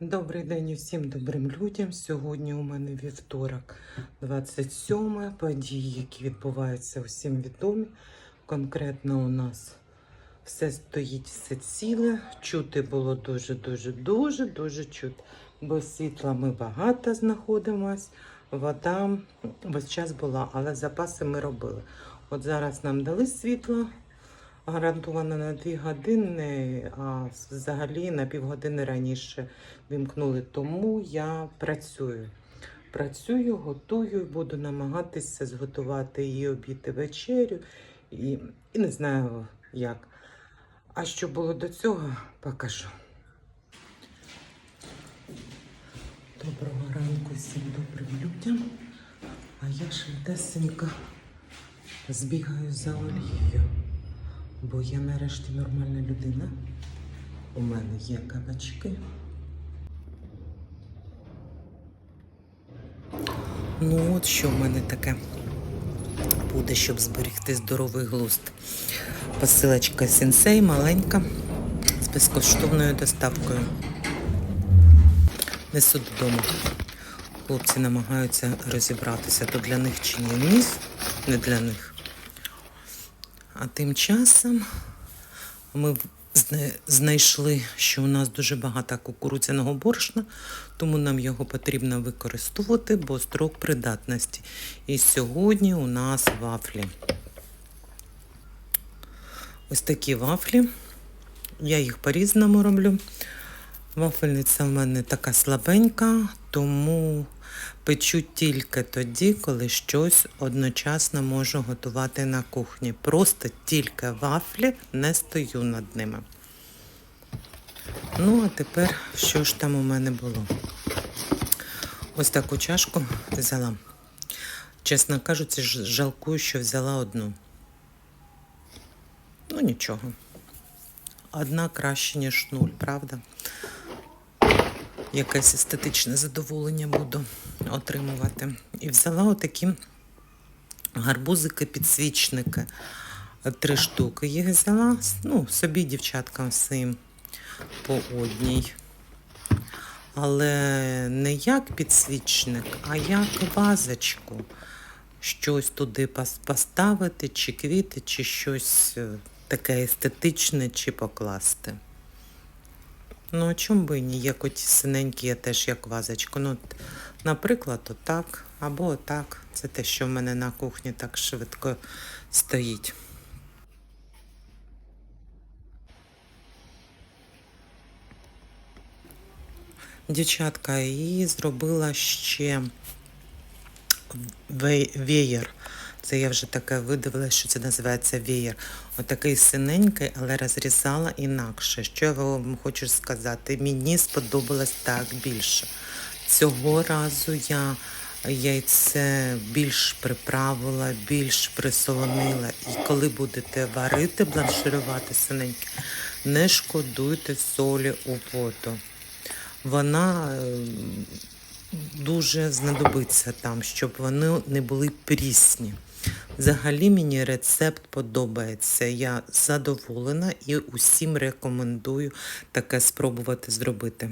Добрий день усім добрим людям. Сьогодні у мене вівторок, 27 події, які відбуваються усім відомі. Конкретно у нас все стоїть, все ціле. Чути було дуже, дуже, дуже, чути. Без світла ми багато знаходимось. Вода весь час була, але запаси ми робили. От зараз нам дали світло. Гарантовано на 2 години, а взагалі на півгодини раніше вімкнули. Тому я працюю. Працюю, готую, буду намагатися зготувати і обід, і вечерю, і, і не знаю як. А що було до цього, покажу. Доброго ранку всім добрим людям. А я швидесенько збігаю за олією. Бо я нарешті нормальна людина. У мене є кабачки. Ну, от що в мене таке буде, щоб зберегти здоровий глузд. Посилочка сенсей маленька з безкоштовною доставкою. Несу додому. Хлопці намагаються розібратися, то для них чи ні. Ні, не для них. А тим часом ми знайшли, що у нас дуже багато кукурудзяного борошна, тому нам його потрібно використовувати, бо строк придатності. І сьогодні у нас вафлі. Ось такі вафлі. Я їх по-різному роблю. Вафельниця в мене така слабенька, тому печу тільки тоді, коли щось одночасно можу готувати на кухні. Просто тільки вафлі, не стою над ними. Ну, а тепер що ж там у мене було? Ось таку чашку взяла. Чесно кажучи, жалкую, що взяла одну. Ну, нічого. Одна краще, ніж нуль, правда? Якесь естетичне задоволення буду отримувати. І взяла отакі гарбузики-підсвічники. Три штуки їх взяла. Ну, собі дівчаткам всім по одній. Але не як підсвічник, а як вазочку. Щось туди поставити, чи квіти, чи щось е, таке естетичне, чи покласти. Ну, чому би ні? Як оті синенькі, я теж як вазочку. Ну, наприклад, отак або отак. Це те, що в мене на кухні так швидко стоїть. Дівчатка, і зробила ще ве- веєр. Це я вже таке видивилася, що це називається веєр. Отакий синенький, але розрізала інакше. Що я вам хочу сказати? Мені сподобалось так більше. Цього разу я яйце більш приправила, більш присолонила. І коли будете варити, бланширувати синеньке, не шкодуйте солі у воду. Вона е, дуже знадобиться там, щоб вони не були прісні. Взагалі мені рецепт подобається. Я задоволена і усім рекомендую таке спробувати зробити.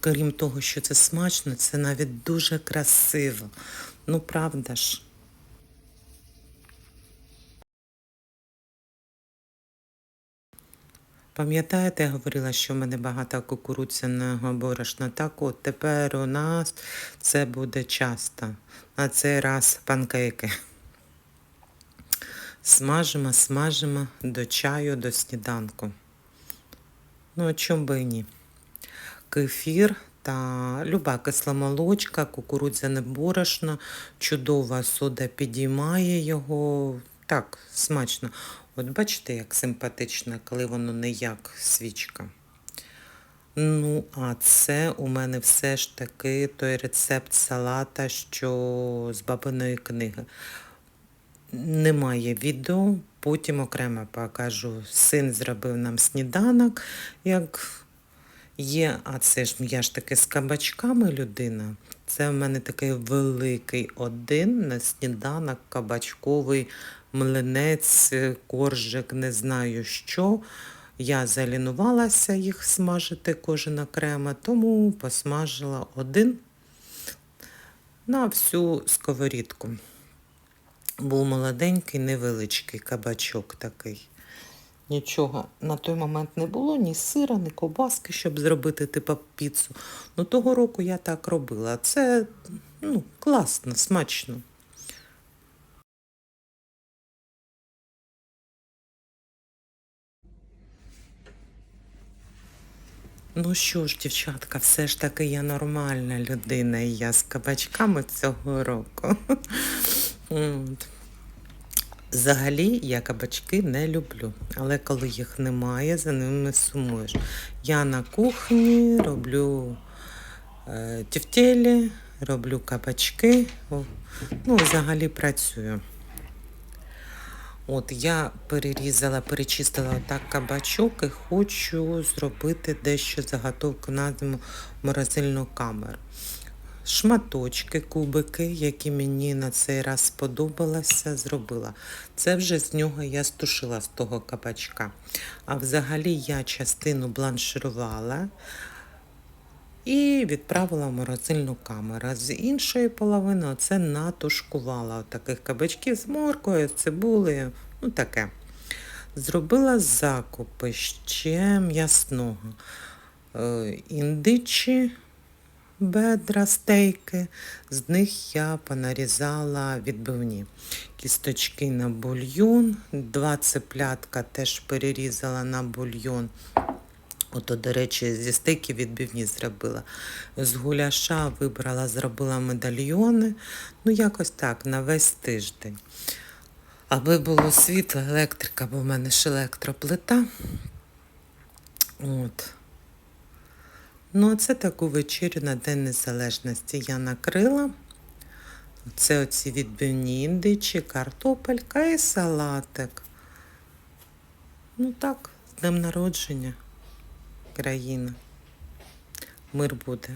Крім того, що це смачно, це навіть дуже красиво. Ну, правда ж. Пам'ятаєте, я говорила, що в мене багато кукурудзяного борошна. Так от тепер у нас це буде часто. На цей раз панкейки. Смажимо, смажимо до чаю, до сніданку. Ну, чому би і ні? Кефір та люба кисломолочка, кукурудзяне борошно, чудова сода підіймає його. Так, смачно. От бачите, як симпатично, коли воно не як свічка. Ну, а це у мене все ж таки той рецепт салата, що з бабиної книги. Немає відео, потім окремо покажу. Син зробив нам сніданок, як є, а це ж я ж таки з кабачками людина. Це в мене такий великий один на сніданок кабачковий млинець, коржик, не знаю що. Я залінувалася їх смажити кожен окремо, тому посмажила один на всю сковорідку. Був молоденький, невеличкий кабачок такий. Нічого на той момент не було, ні сира, ні ковбаски, щоб зробити типу піцу. Ну того року я так робила. Це ну, класно, смачно. Ну що ж, дівчатка, все ж таки я нормальна людина, і я з кабачками цього року. Взагалі я кабачки не люблю, але коли їх немає, за ними сумуєш. Я на кухні роблю е, тефтелі, роблю кабачки, ну, взагалі працюю. От я перерізала, перечистила отак кабачок і хочу зробити дещо заготовку на зиму морозильну камеру. Шматочки, кубики, які мені на цей раз сподобалося, зробила. Це вже з нього я стушила з того кабачка. А взагалі я частину бланширувала і відправила в морозильну камеру. З іншої половини оце натушкувала таких кабачків з моркою, цибулею, ну таке. Зробила закупи ще м'ясного. Е, Індичі, бедра, стейки. З них я понарізала відбивні. Кісточки на бульйон, два цеплятка теж перерізала на бульйон. Ото, до речі, зі стейків відбивні зробила. З гуляша вибрала, зробила медальйони. Ну, якось так, на весь тиждень. Аби було світло, електрика, бо в мене ж електроплита. От. Ну, а це таку вечерю на День Незалежності я накрила. Це оці відбивні індичі, картопелька і салатик. Ну так, з днем народження країна. Мир буде.